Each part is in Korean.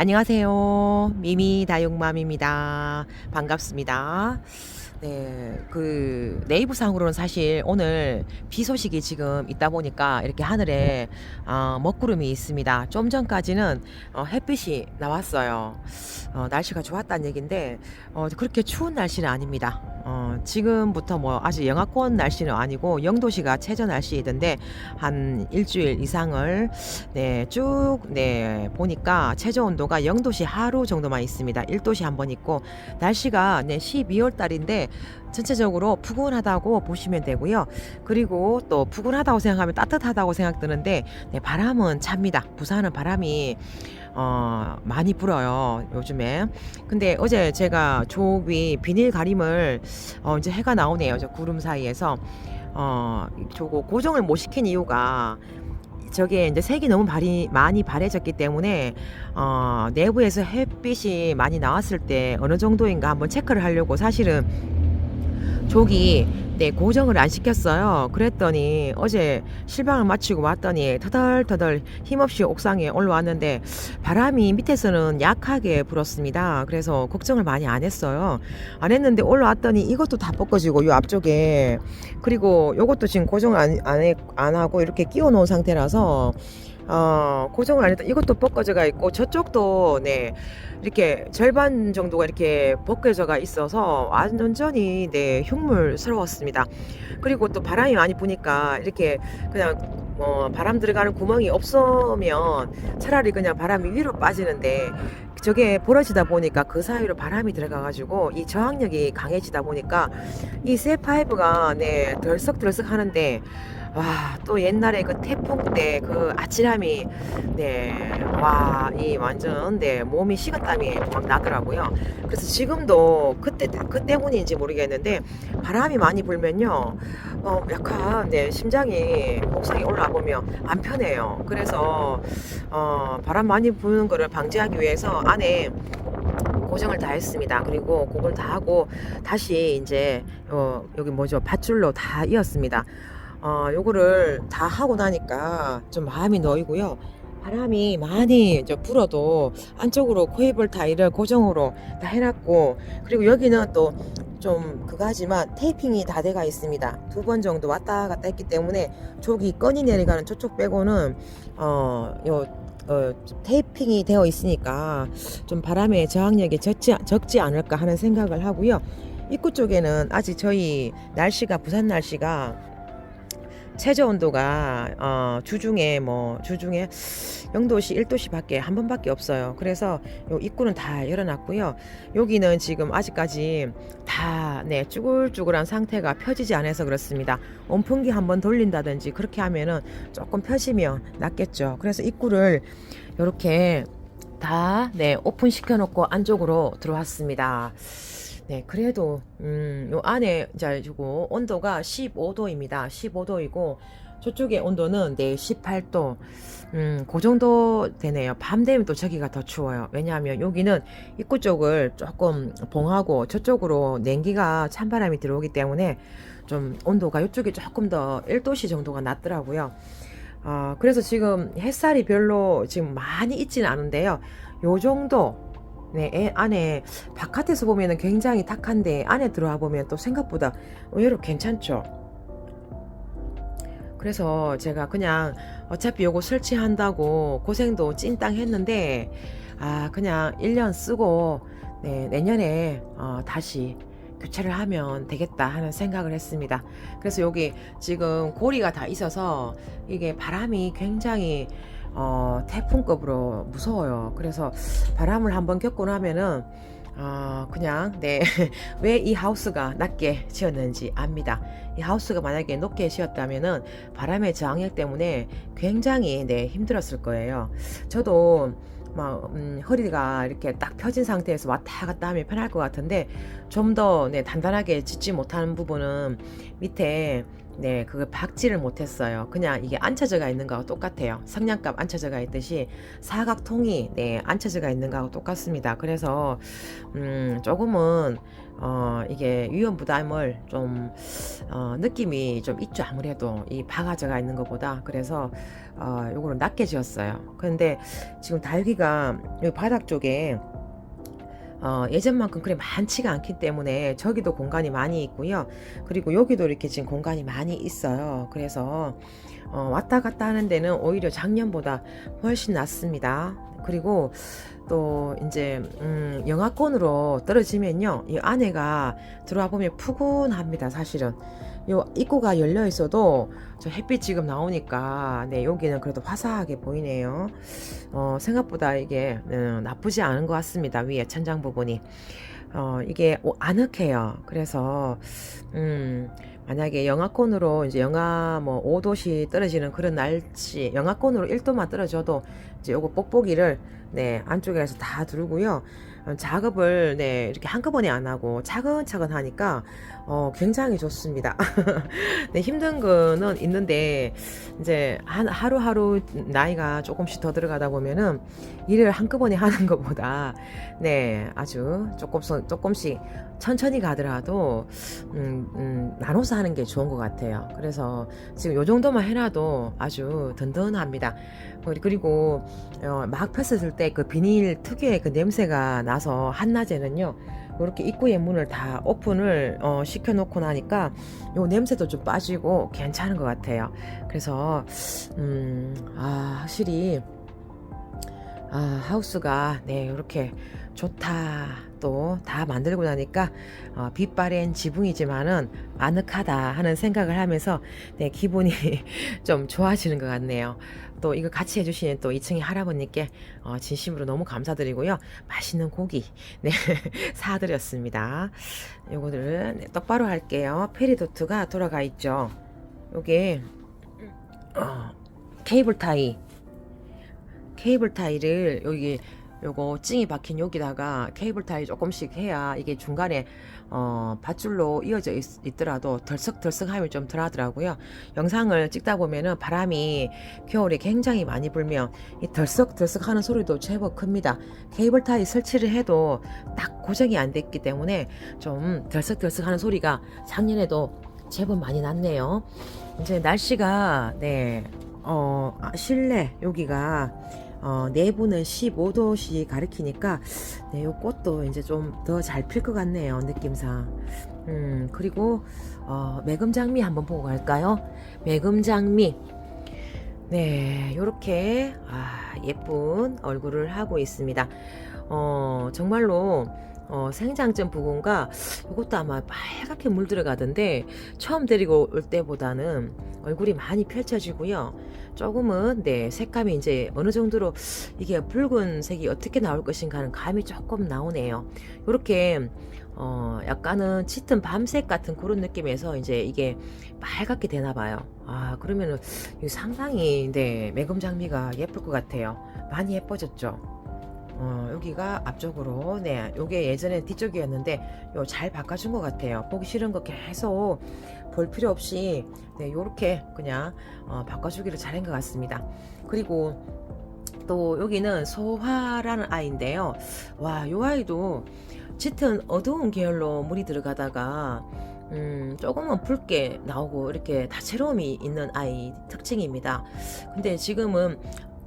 안녕하세요. 미미 다육맘입니다. 반갑습니다. 네, 그 네이버 상으로는 사실 오늘 비 소식이 지금 있다 보니까 이렇게 하늘에 어, 먹구름이 있습니다. 좀 전까지는 어, 햇빛이 나왔어요. 어, 날씨가 좋았다는 얘기인데 어, 그렇게 추운 날씨는 아닙니다. 어, 지금부터 뭐 아직 영하권 날씨는 아니고 영도시가 최저 날씨이던데 한 일주일 이상을 네, 쭉 네, 보니까 최저 온도가 영도시 하루 정도만 있습니다. 1도시 한 번 있고 날씨가 네, 12월 달인데 전체적으로 푸근하다고 보시면 되고요. 그리고 또 푸근하다고 생각하면 따뜻하다고 생각드는데 네, 바람은 찹니다. 부산은 바람이 어, 많이 불어요. 요즘에. 근데 어제 제가 조위 비닐 가림을 어, 이제 해가 나오네요. 저 구름 사이에서 어, 저거 고정을 못 시킨 이유가 저게 이제 색이 너무 발이 많이 바래졌기 때문에 어, 내부에서 햇빛이 많이 나왔을 때 어느 정도인가 한번 체크를 하려고 사실은 조기 네, 고정을 안 시켰어요. 그랬더니 어제 실방을 마치고 왔더니 터덜터덜 힘없이 옥상에 올라왔는데 바람이 밑에서는 약하게 불었습니다. 그래서 걱정을 많이 안 했어요. 안 했는데 올라왔더니 이것도 다 벗겨지고 요 앞쪽에 그리고 요것도 지금 고정을 안, 안, 해, 안 하고 이렇게 끼워 놓은 상태라서 어, 고정을 안 했다. 이것도 벗겨져가 있고 저쪽도 네 이렇게 절반 정도가 이렇게 벗겨져가 있어서 완전히 네 흉물스러웠습니다. 그리고 또 바람이 많이 부니까 이렇게 그냥 어, 바람 들어가는 구멍이 없으면 차라리 그냥 바람이 위로 빠지는데 저게 벌어지다 보니까 그 사이로 바람이 들어가가지고 이 저항력이 강해지다 보니까 이 쇠파이브가 네 덜썩덜썩 하는데 와, 또 옛날에 그 태풍 때 그 아찔함이, 네, 와, 이 완전, 네, 몸이 식은땀이 막 나더라고요. 그래서 지금도 그때, 그 때문인지 모르겠는데, 바람이 많이 불면요, 어, 약간, 네, 심장이 옥상에 올라와 보면 안 편해요. 그래서, 어, 바람 많이 부는 거를 방지하기 위해서 안에 고정을 다 했습니다. 그리고 그걸 다 하고 다시 이제 어, 여기 뭐죠 밧줄로 다 이었습니다. 어, 요거를 다 하고 나니까 좀 마음이 놓이고요. 바람이 많이 이제 불어도 안쪽으로 코이블 타일을 고정으로 다 해놨고 그리고 여기는 또 좀 그거하지만 테이핑이 다 돼가 있습니다. 두 번 정도 왔다 갔다 했기 때문에 저기 건이 내려가는 저쪽 빼고는 어요 어, 테이핑이 되어 있으니까 좀 바람의 저항력이 적지, 적지 않을까 하는 생각을 하고요. 입구 쪽에는 아직 저희 날씨가 부산 날씨가 최저 온도가 어, 주중에 뭐 주중에 0도시 1도시밖에 한 번밖에 없어요. 그래서 요 입구는 다 열어놨고요. 여기는 지금 아직까지 다 네 쭈글쭈글한 상태가 펴지지 않아서 그렇습니다. 온풍기 한 번 돌린다든지 그렇게 하면은 조금 펴지면 낫겠죠. 그래서 입구를 이렇게 다 네 오픈 시켜 놓고 안쪽으로 들어왔습니다. 네, 그래도 음, 요 안에 이제 요거 온도가 15도입니다. 15도이고 저쪽의 온도는 네 18도. 음, 그 정도 되네요. 밤 되면 또 저기가 더 추워요. 왜냐하면 여기는 입구 쪽을 조금 봉하고 저쪽으로 냉기가 찬바람이 들어오기 때문에 좀 온도가 이쪽이 조금 더 1도씨 정도가 낮더라고요. 어, 그래서 지금 햇살이 별로 지금 많이 있지는 않은데요. 요 정도 네, 애 안에 바깥에서 보면은 굉장히 탁한데 안에 들어와 보면 또 생각보다 의외로 괜찮죠. 그래서 제가 그냥 어차피 요거 설치한다고 고생도 찐땅 했는데 아 그냥 1년 쓰고 네, 내년에 어, 다시 교체를 하면 되겠다 하는 생각을 했습니다. 그래서 여기 지금 고리가 다 있어서 이게 바람이 굉장히 어, 태풍급으로 무서워요. 그래서 바람을 한번 겪고 나면은 어, 그냥 네 왜 이 하우스가 낮게 지었는지 압니다. 이 하우스가 만약에 높게 지었다면은 바람의 저항력 때문에 굉장히 네 힘들었을 거예요. 저도 막 음, 허리가 이렇게 딱 펴진 상태에서 왔다 갔다 하면 편할 것 같은데 좀더 네, 단단하게 짓지 못하는 부분은 밑에 네, 그걸 박지를 못했어요. 그냥 이게 앉혀져가 있는 거하고 똑같아요. 성냥갑 앉혀져가 있듯이 사각통이 네, 앉혀져가 있는 거하고 똑같습니다. 그래서 음, 조금은 어, 이게 위험 부담을 좀 어, 느낌이 좀 있죠. 아무래도 이 박아져가 있는 것보다 그래서 어, 요거를 낮게 지었어요. 근데 지금 달기가 이 바닥 쪽에 어, 예전만큼 그리 많지가 않기 때문에 저기도 공간이 많이 있고요. 그리고 여기도 이렇게 지금 공간이 많이 있어요. 그래서 어, 왔다 갔다 하는 데는 오히려 작년보다 훨씬 낫습니다. 그리고 또 이제 음, 영하권으로 떨어지면요, 이 안에가 들어와 보면 푸근합니다. 사실은 요 입구가 열려 있어도 저 햇빛 지금 나오니까 네 여기는 그래도 화사하게 보이네요. 어, 생각보다 이게 음, 나쁘지 않은 것 같습니다. 위에 천장 부분이 어, 이게 오- 아늑해요. 그래서 음, 만약에 영하권으로 이제 영하 뭐 5도씩 떨어지는 그런 날씨, 영하권으로 1도만 떨어져도 이제 요거 뽁뽁이를 네 안쪽에서 다 두르고요. 어, 작업을 네 이렇게 한꺼번에 안 하고 차근차근 하니까 어, 굉장히 좋습니다. 네, 힘든 거는 있는데 이제 한 하루하루 나이가 조금씩 더 들어가다 보면은 일을 한꺼번에 하는 것보다 네 아주 조금씩 조금씩 천천히 가더라도 음, 음, 나눠서 하는 게 좋은 것 같아요. 그래서 지금 요 정도만 해놔도 아주 든든합니다. 그리- 그리고 어, 막 폈을 때 그 비닐 특유의 그 냄새가 나서 한낮에는요. 이렇게 입구의 문을 다 오픈을 어, 시켜놓고 나니까 요 냄새도 좀 빠지고 괜찮은 것 같아요. 그래서 음, 아 확실히 아 하우스가 네 이렇게 좋다 또 다 만들고 나니까 어, 빛바랜 지붕이지만은 아늑하다 하는 생각을 하면서 네 기분이 좀 좋아지는 것 같네요. 또 이거 같이 해주시는 또 2층의 할아버님께 어, 진심으로 너무 감사드리고요. 맛있는 고기 네 사드렸습니다. 요거를 네, 똑바로 할게요. 페리도트가 돌아가 있죠. 요게 어, 케이블 타이 케이블 타이를 여기 요거 찡이 박힌 여기다가 케이블 타이 조금씩 해야 이게 중간에 어 밧줄로 이어져 있, 더라도 덜썩덜썩함이 좀 덜하더라고요. 영상을 찍다 보면은 바람이 겨울에 굉장히 많이 불면 이 덜썩덜썩하는 소리도 제법 큽니다. 케이블 타이 설치를 해도 딱 고정이 안 됐기 때문에 좀 덜썩덜썩하는 소리가 작년에도 제법 많이 났네요. 이제 날씨가 네 어, 아, 실내 여기가 어, 내부는 15도씩 가리키니까 네, 요 꽃도 이제 좀 더 잘 필 것 같네요 느낌상. 음 그리고 어, 매금장미 한번 보고 갈까요? 매금장미. 네, 요렇게 아, 예쁜 얼굴을 하고 있습니다. 어, 정말로 어, 생장점 부분과 이것도 아마 빨갛게 물들어가던데 처음 데리고 올 때보다는 얼굴이 많이 펼쳐지고요. 조금은 네 색감이 이제 어느 정도로 이게 붉은색이 어떻게 나올 것인가 하는 감이 조금 나오네요. 이렇게 어 약간은 짙은 밤색 같은 그런 느낌에서 이제 이게 빨갛게 되나 봐요. 아 그러면은 이 상당히 네 매금 장미가 예쁠 것 같아요. 많이 예뻐졌죠. 어, 여기가 앞쪽으로. 네 요게 예전에 뒤쪽이었는데 요 잘 바꿔준 것 같아요. 보기 싫은 거 계속 볼 필요 없이 네 요렇게 그냥 어, 바꿔주기를 잘한 것 같습니다. 그리고 또 여기는 소화라는 아이인데요. 와 요 아이도 짙은 어두운 계열로 물이 들어가다가 음, 조금은 붉게 나오고 이렇게 다채로움이 있는 아이 특징입니다. 근데 지금은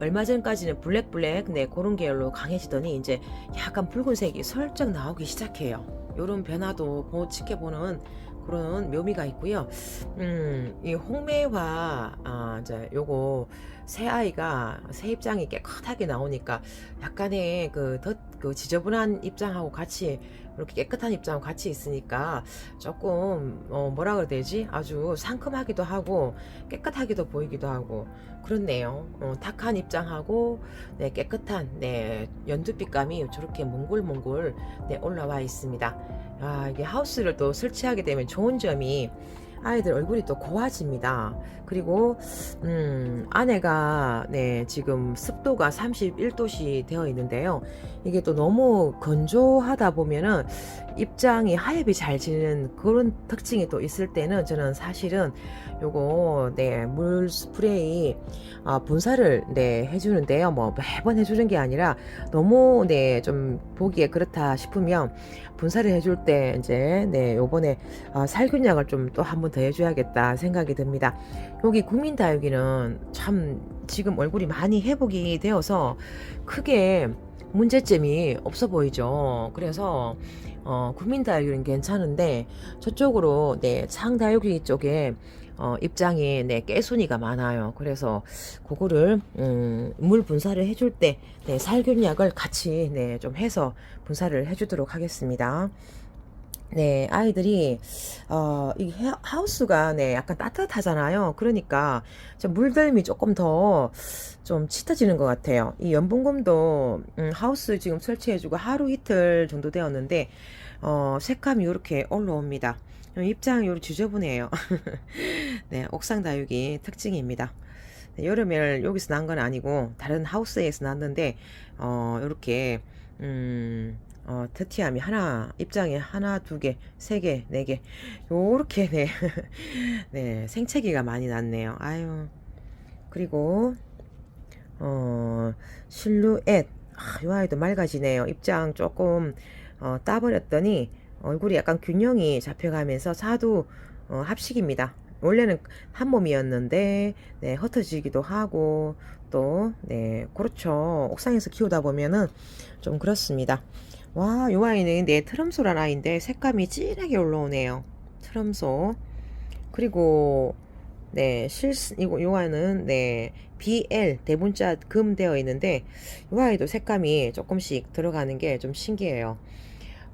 얼마 전까지는 블랙블랙 네 그런 계열로 강해지더니 이제 약간 붉은색이 슬쩍 나오기 시작해요. 이런 변화도 보, 지켜보는 그런 묘미가 있고요. 음, 이 홍매화 아 이제 요거 새 아이가 새 입장이 깨끗하게 나오니까 약간의 그 덧 그 지저분한 입장하고 같이 이렇게 깨끗한 입장하고 같이 있으니까 조금 어 뭐라 그래야 되지 아주 상큼하기도 하고 깨끗하기도 보이기도 하고 그렇네요. 어, 탁한 입장하고 네, 깨끗한 네, 연두빛감이 저렇게 몽골몽골 네, 올라와 있습니다. 아, 이게 하우스를 또 설치하게 되면 좋은 점이 아이들 얼굴이 또 고와집니다. 그리고 음, 아내가 네, 지금 습도가 31도씨 되어 있는데요. 이게 또 너무 건조하다 보면은 입장이 하엽이 잘 지는 그런 특징이 또 있을 때는 저는 사실은 요거 네, 물 스프레이 아, 분사를 네, 해 주는데요. 뭐 매번 해 주는 게 아니라 너무 네, 좀 보기에 그렇다 싶으면 분사를 해줄 때 이제 네, 요번에 아, 살균약을 좀 또 한 번 더 해줘야겠다 생각이 듭니다. 여기 국민다육이는 참 지금 얼굴이 많이 회복이 되어서 크게 문제점이 없어 보이죠. 그래서 어, 국민다육은 괜찮은데 저쪽으로 네, 창다육이 쪽에 어, 입장이 네, 깨순이가 많아요. 그래서 그거를 음, 물 분사를 해줄 때 네, 살균약을 같이 네, 좀 해서 분사를 해주도록 하겠습니다. 네, 아이들이 어, 이 해- 하우스가 네, 약간 따뜻하잖아요. 그러니까 좀 물들미 조금 더 좀 짙어지는 것 같아요. 이 연분금도 음, 하우스 지금 설치해주고 하루 이틀 정도 되었는데 어, 색감이 이렇게 올라옵니다. 입장이 이렇게 지저분해요. 네, 옥상 다육이 특징입니다. 네, 여름에 여기서 난 건 아니고 다른 하우스에서 났는데 어, 이렇게 음, 어, 트티함이 하나, 입장에 하나, 두 개, 세 개, 네 개, 요렇게, 네, 네, 생채기가 많이 났네요. 아유. 그리고, 어, 실루엣. 아, 요 아이도 맑아지네요. 입장 조금, 어, 따버렸더니, 얼굴이 약간 균형이 잡혀가면서 사두, 어, 합식입니다. 원래는 한 몸이었는데, 네, 흩어지기도 하고, 또, 네, 그렇죠. 옥상에서 키우다 보면은 좀 그렇습니다. 와, 요 아이는 네, 트럼소란 아이인데 색감이 진하게 올라오네요. 트럼소. 그리고 네, 실 이거 요 아이는 네, BL 대문자 금 되어 있는데 요 아이도 색감이 조금씩 들어가는 게 좀 신기해요.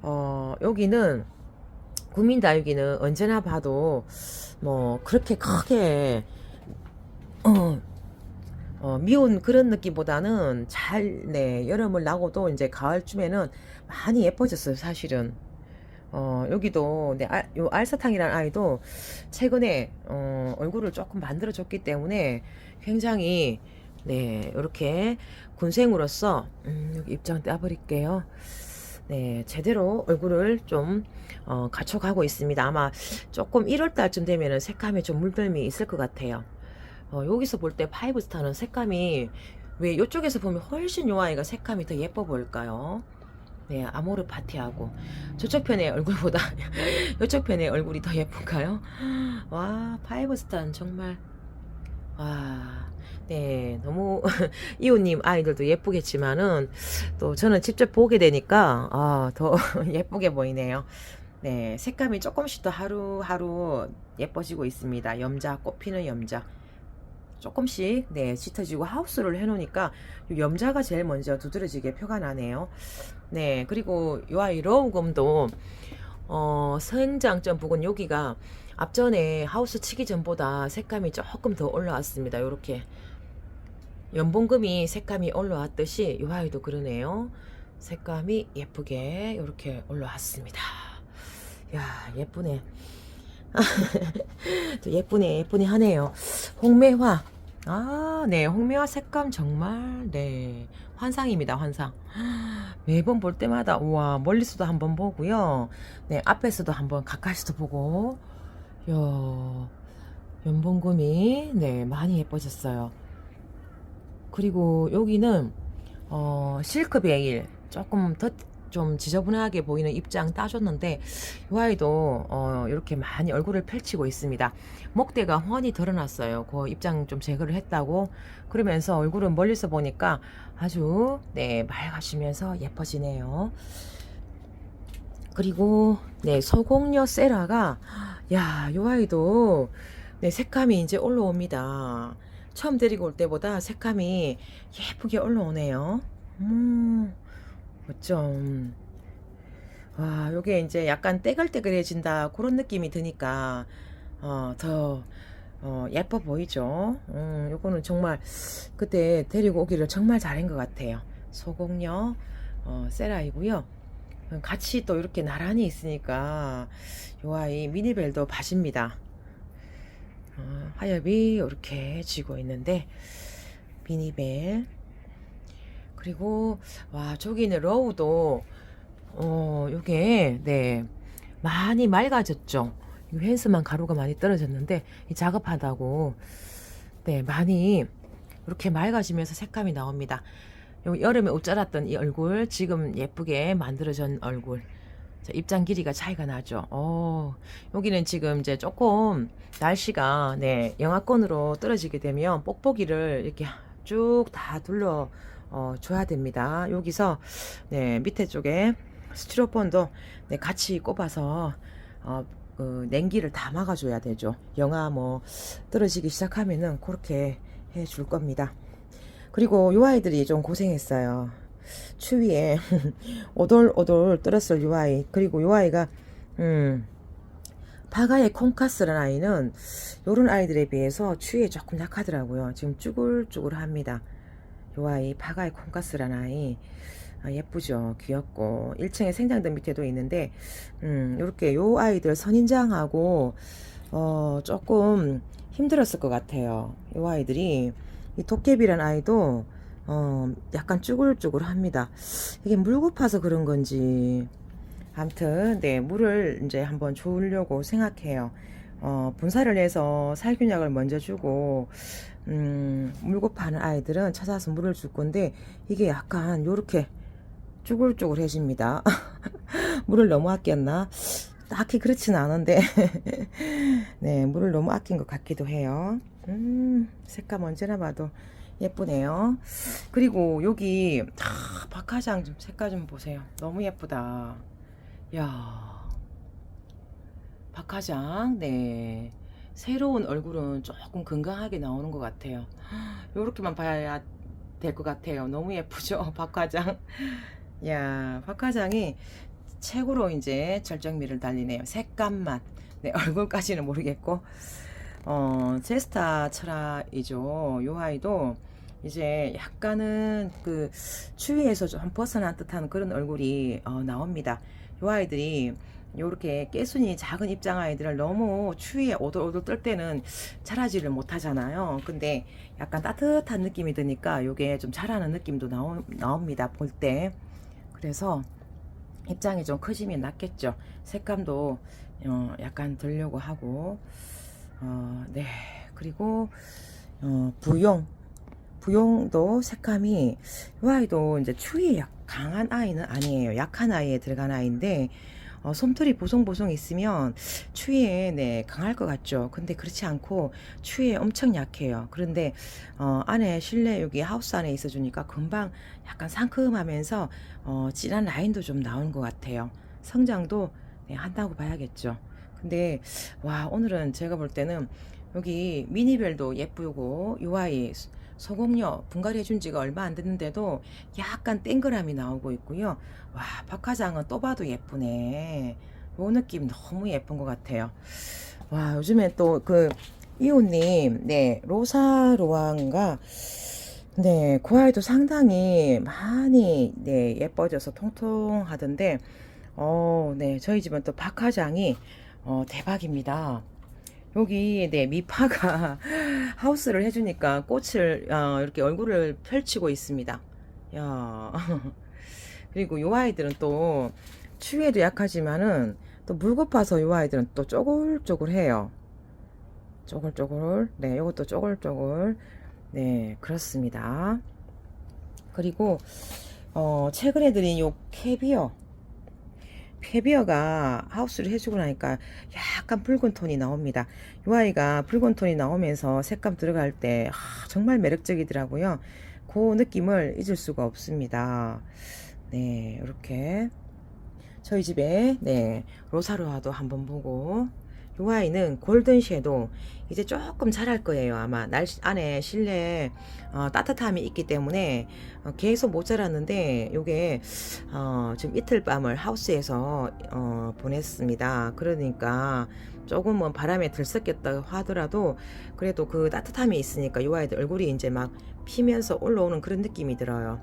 어, 여기는 국민다육이는 언제나 봐도 뭐 그렇게 크게 어, 어, 미운 그런 느낌보다는 잘, 네, 여름을 나고도 이제 가을쯤에는 많이 예뻐졌어요, 사실은. 어, 여기도, 네, 알, 요 알사탕이라는 아이도 최근에, 어, 얼굴을 조금 만들어줬기 때문에 굉장히, 네, 이렇게 군생으로서, 음, 여기 입장 떼버릴게요. 네, 제대로 얼굴을 좀, 어, 갖춰가고 있습니다. 아마 조금 1월 달쯤 되면은 색감에 좀 물들미 있을 것 같아요. 어, 여기서 볼 때 파이브 스타는 색감이 왜 이쪽에서 보면 훨씬 요 아이가 색감이 더 예뻐 보일까요? 네, 아모르 파티하고 저쪽 편의 얼굴보다 이쪽 편의 얼굴이 더 예쁜가요? 와, 파이브 스타는 정말 와, 네, 너무 이호님 아이들도 예쁘겠지만은 또 저는 직접 보게 되니까 아, 더 예쁘게 보이네요. 네, 색감이 조금씩 더 하루하루 예뻐지고 있습니다. 염자, 꽃피는 염자. 조금씩 네 짙어지고 하우스를 해놓으니까 요 염자가 제일 먼저 두드러지게 표가 나네요. 네 그리고 요 아이 러우검도 어 성장점 부분 여기가 앞전에 하우스 치기 전보다 색감이 조금 더 올라왔습니다. 요렇게 연봉금이 색감이 올라왔듯이 요 아이도 그러네요. 색감이 예쁘게 요렇게 올라왔습니다. 야 예쁘네. 또 예쁘네, 예쁘네 하네요. 홍매화. 아, 네, 홍매화 색감 정말, 네, 환상입니다, 환상. 매번 볼 때마다, 우와, 멀리서도 한번 보고요. 네, 앞에서도 한번 가까이서도 보고, 요, 연봉금이, 네, 많이 예뻐졌어요. 그리고 여기는, 어, 실크 베일. 조금 더 좀 지저분하게 보이는 입장 따줬는데 이 아이도 어, 이렇게 많이 얼굴을 펼치고 있습니다. 목대가 훤히 드러났어요. 그 입장 좀 제거를 했다고 그러면서 얼굴은 멀리서 보니까 아주 네 맑아지면서 예뻐지네요. 그리고 네 소공녀 세라가 야, 이 아이도 네 색감이 이제 올라옵니다. 처음 데리고 올 때보다 색감이 예쁘게 올라오네요. 음. 어쩜 와 요게 이제 약간 떼글떼글해진다 그런 느낌이 드니까 어 더 어, 예뻐 보이죠 음 요거는 정말 그때 데리고 오기를 정말 잘한 것 같아요 소공녀 어, 세라이고요 같이 또 이렇게 나란히 있으니까 요 아이 미니벨도 밭입니다 어, 하엽이 이렇게 지고 있는데 미니벨 그리고 와 저기 있는 러우도 어 요게 네 많이 맑아졌죠. 이 펜스만 가루가 많이 떨어졌는데 이 작업하다고 네 많이 이렇게 맑아지면서 색감이 나옵니다. 요 여름에 옷 자랐던 이 얼굴 지금 예쁘게 만들어진 얼굴 자, 입장 길이가 차이가 나죠. 어, 여기는 지금 이제 조금 날씨가 네 영하권으로 떨어지게 되면 뽁뽁이를 이렇게 쭉 다 둘러 어, 줘야 됩니다. 여기서 네 밑에 쪽에 스티로폼도 네, 같이 꼽아서 어, 그 냉기를 다 막아줘야 되죠. 영하 뭐 떨어지기 시작하면은 그렇게 해 줄 겁니다. 그리고 요 아이들이 좀 고생했어요. 추위에 오돌오돌 떨었을 요 아이. 그리고 요 아이가 음 파가의 콩카스라는 아이는 요런 아이들에 비해서 추위에 조금 약하더라고요. 지금 쭈글쭈글합니다. 요 아이 파가의 콩카스라는 아이 아, 예쁘죠. 귀엽고 1층에 생장등 밑에도 있는데 음 요렇게 요 아이들 선인장하고 어 조금 힘들었을 것 같아요. 요 아이들이 이 도깨비란 아이도 어 약간 쭈글쭈글합니다. 이게 물 고파서 그런 건지 아무튼 네 물을 이제 한번 주려고 생각해요. 어 분사를 해서 살균약을 먼저 주고 음, 물 고파하는 아이들은 찾아서 물을 줄 건데 이게 약간 요렇게 쭈글쭈글해집니다. 물을 너무 아꼈나? 딱히 그렇진 않은데 네 물을 너무 아낀 것 같기도 해요. 음 색감 언제나 봐도 예쁘네요. 그리고 여기 아, 박하장 좀 색깔 좀 보세요. 너무 예쁘다. 야 박하장 네 새로운 얼굴은 조금 건강하게 나오는 것 같아요. 요렇게만 봐야 될 것 같아요. 너무 예쁘죠 박하장. 야 박하장이 최고로 이제 절정미를 달리네요. 색감만. 네, 얼굴까지는 모르겠고. 어, 제스타 철학이죠. 요 아이도 이제 약간은 그 추위에서 좀 벗어난 듯한 그런 얼굴이 어, 나옵니다. 요 아이들이 요렇게 깨순이 작은 입장 아이들을 너무 추위에 오돌오돌 떨 때는 자라지를 못하잖아요. 근데 약간 따뜻한 느낌이 드니까 요게 좀 자라는 느낌도 나오, 나옵니다. 볼 때. 그래서 입장이 좀 커지면 낫겠죠. 색감도 어, 약간 들려고 하고 어, 네 그리고 어, 부용 부용도 색감이 이 아이도 이제 추위에 약 강한 아이는 아니에요. 약한 아이에 들어간 아이인데 어, 솜털이 보송보송 있으면 추위에 네 강할 것 같죠. 근데 그렇지 않고 추위에 엄청 약해요. 그런데 어, 안에 실내 여기 하우스 안에 있어 주니까 금방 약간 상큼하면서 어, 진한 라인도 좀 나온 것 같아요. 성장도 네, 한다고 봐야겠죠. 근데 와 오늘은 제가 볼 때는 여기 미니별도 예쁘고 요 아이 소공녀 분갈이 해준 지가 얼마 안 됐는데도 약간 땡그람이 나오고 있고요. 와 박하장은 또 봐도 예쁘네. 요 느낌 너무 예쁜 것 같아요. 와 요즘에 또 그 이호님 네 로사로왕가 네, 그 아이도 상당히 많이 네, 예뻐져서 통통하던데 어, 네, 저희 집은 또 박하장이 어, 대박입니다. 여기 네 미파가 하우스를 해주니까 꽃을 어, 이렇게 얼굴을 펼치고 있습니다. 야 그리고 요 아이들은 또 추위에도 약하지만은 또 물고파서 요 아이들은 또 쪼글쪼글해요. 쪼글쪼글 네 요것도 쪼글쪼글 네 그렇습니다. 그리고 어, 최근에 들인 요 캐비어 캐비어가 하우스를 해주고 나니까 약간 붉은 톤이 나옵니다. 이 아이가 붉은 톤이 나오면서 색감 들어갈 때 아, 정말 매력적이더라고요. 그 느낌을 잊을 수가 없습니다. 네, 이렇게 저희 집에 네 로사로아도 한번 보고 이 아이는 골든 섀도우. 이제 조금 자랄 거예요 아마. 날 안에 실내 어, 따뜻함이 있기 때문에 어, 계속 못 자랐는데 요게 어, 지금 이틀 밤을 하우스에서 어, 보냈습니다. 그러니까 조금은 바람에 들썩였다 하더라도 그래도 그 따뜻함이 있으니까 요 아이들 얼굴이 이제 막 피면서 올라오는 그런 느낌이 들어요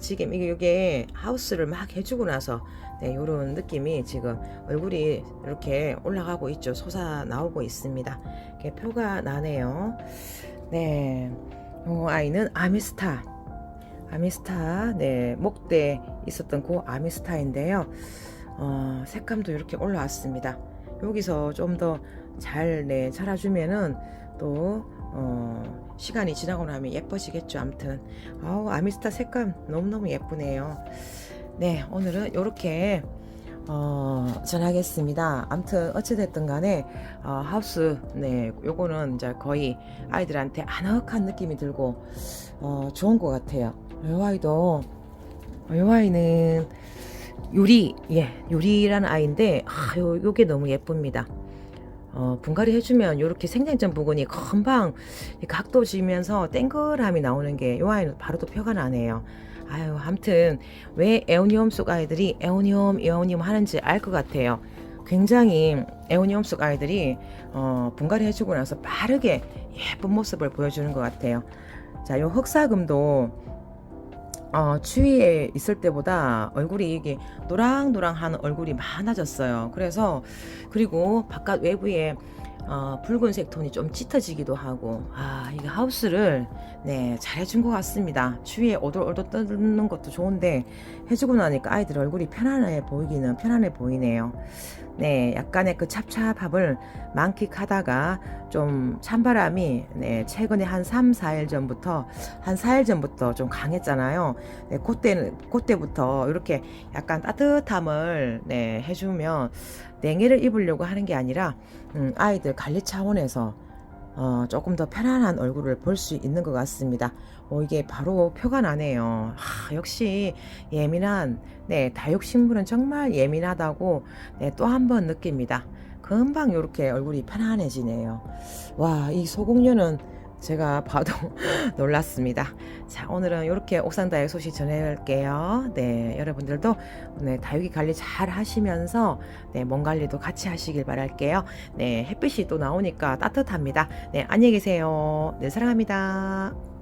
지금 이게 이게 하우스를 막 해주고 나서 네, 요런 느낌이 지금 얼굴이 이렇게 올라가고 있죠. 솟아 나오고 있습니다. 이렇게 표가 나네요. 네. 요 아이는 아미스타. 아미스타. 네. 목대 있었던 그 아미스타인데요. 어, 색감도 이렇게 올라왔습니다. 여기서 좀 더 잘 네, 자라주면은 또 어, 시간이 지나고 나면 예뻐지겠죠. 아무튼 아우 아미스타 색감 너무너무 예쁘네요. 네, 오늘은 이렇게 어, 전하겠습니다. 아무튼 어찌됐든 간에 어, 하우스 네, 요거는 이제 거의 아이들한테 아늑한 느낌이 들고 어, 좋은 것 같아요. 요 아이도 요 아이는 유리 예 유리라는 아이인데 아, 요, 요게 너무 예쁩니다. 어, 분갈이 해주면 이렇게 생장점 부분이 금방 이 각도 지면서 땡글함이 나오는 게요 아이는 바로 또 표가 나네요. 아유, 아무튼 왜 에오니움 속 아이들이 에오니움, 에오니움 하는지 알 것 같아요. 굉장히 에오니움 속 아이들이 어, 분갈이 해주고 나서 빠르게 예쁜 모습을 보여주는 것 같아요. 자, 요 흑사금도 어, 추위에 있을 때보다 얼굴이 이게 노랑노랑한 얼굴이 많아졌어요. 그래서 그리고 바깥 외부에 어, 붉은색 톤이 좀 짙어지기도 하고 아 이게 하우스를 네 잘해준 것 같습니다. 추위에 오돌오돌 떠는 것도 좋은데 해주고 나니까 아이들 얼굴이 편안해 보이기는 편안해 보이네요. 네 약간의 그 찹찹함을 만끽하다가 좀 찬바람이 네 최근에 한 3, 4일 전부터 한 4일 전부터 좀 강했잖아요. 네 그때는 그때부터 이렇게 약간 따뜻함을 네 해주면 냉해를 입으려고 하는 게 아니라 음, 아이들 관리 차원에서 어, 조금 더 편안한 얼굴을 볼 수 있는 것 같습니다. 어, 이게 바로 표가 나네요. 하, 역시 예민한 네 다육식물은 정말 예민하다고 네, 또 한 번 느낍니다. 금방 이렇게 얼굴이 편안해지네요. 와, 이 소공류는 제가 봐도 놀랐습니다. 자, 오늘은 이렇게 옥상 다육 소식 전해볼게요. 네, 여러분들도 네, 다육이 관리 잘 하시면서 네, 몸 관리도 같이 하시길 바랄게요. 네, 햇빛이 또 나오니까 따뜻합니다. 네, 안녕히 계세요. 네, 사랑합니다.